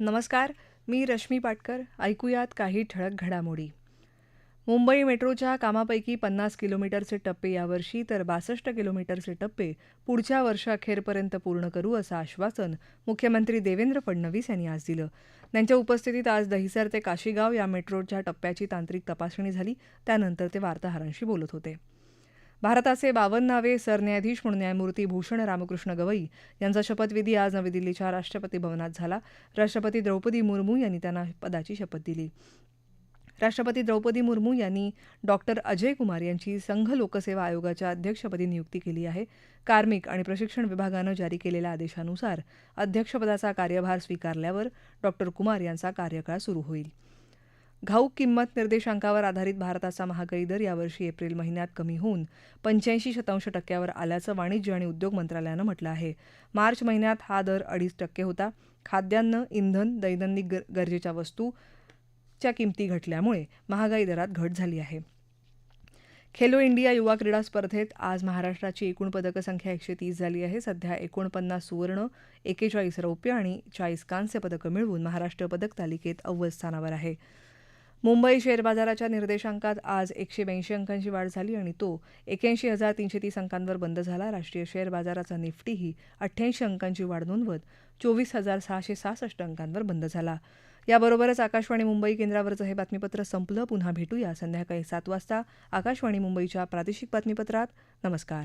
नमस्कार मी रश्मी पाटकर. ऐकूयात काही ठळक घडामोडी. मुंबई मेट्रोच्या कामापैकी पन्नास किलोमीटरचे टप्पे यावर्षी तर बासष्ट किलोमीटरचे टप्पे पुढच्या वर्षाखेरपर्यंत पूर्ण करू असं आश्वासन मुख्यमंत्री देवेंद्र फडणवीस यांनी आज दिलं. त्यांच्या उपस्थितीत आज दहिसर ते काशीगाव या मेट्रोच्या टप्प्याची तांत्रिक तपासणी झाली. त्यानंतर ते वार्ताहरांशी बोलत होते. भारताचे बावन्नावे सरन्यायाधीश म्हणून न्यायमूर्ती भूषण रामकृष्ण गवई यांचा शपथविधी आज नवी दिल्लीच्या राष्ट्रपती भवनात झाला. राष्ट्रपती द्रौपदी मुर्मू यांनी त्यांना पदाची शपथ दिली. राष्ट्रपती द्रौपदी मुर्मू यांनी डॉक्टर अजय कुमार यांची संघ लोकसेवा आयोगाच्या अध्यक्षपदी नियुक्ती केली आहे. कार्मिक आणि प्रशिक्षण विभागानं जारी केलेल्या आदेशानुसार अध्यक्षपदाचा कार्यभार स्वीकारल्यावर डॉक्टर कुमार यांचा कार्यकाळ सुरू होईल. घाऊक किंमत निर्देशांकावर आधारित भारताचा महागाई दर यावर्षी एप्रिल महिन्यात कमी होऊन पंच्याऐंशी शतांश टक्क्यावर आल्याचं वाणिज्य आणि उद्योग मंत्रालयानं म्हटलं आहे. मार्च महिन्यात हा दर अडीच टक्के होता. खाद्यान्न इंधन दैनंदिन गरजेच्या वस्तूच्या किमती घटल्यामुळे महागाई दरात घट झाली आहे. खेलो इंडिया युवा क्रीडा स्पर्धेत आज महाराष्ट्राची एकूण पदकसंख्या एकशे तीस झाली आहे. सध्या एकोणपन्नास सुवर्ण एकेचाळीस रौप्य आणि चाळीस कांस्य पदकं मिळवून महाराष्ट्र पदक तालिकेत अव्वल स्थानावर आहे. मुंबई शेअर बाजाराच्या निर्देशांकात आज एकशे ब्याऐंशी अंकांची वाढ झाली आणि तो एक्याऐंशी हजार तीनशे तीस अंकांवर बंद झाला. राष्ट्रीय शेअर बाजाराचा निफ्टीही अठ्ठ्याऐंशी अंकांची वाढ नोंदवत चोवीस हजार सहाशे सहासष्ट अंकांवर बंद झाला. याबरोबरच आकाशवाणी मुंबई केंद्रावरचं हे बातमीपत्र संपलं. पुन्हा भेटूया संध्याकाळी सात वाजता आकाशवाणी मुंबईच्या प्रादेशिक बातमीपत्रात. नमस्कार.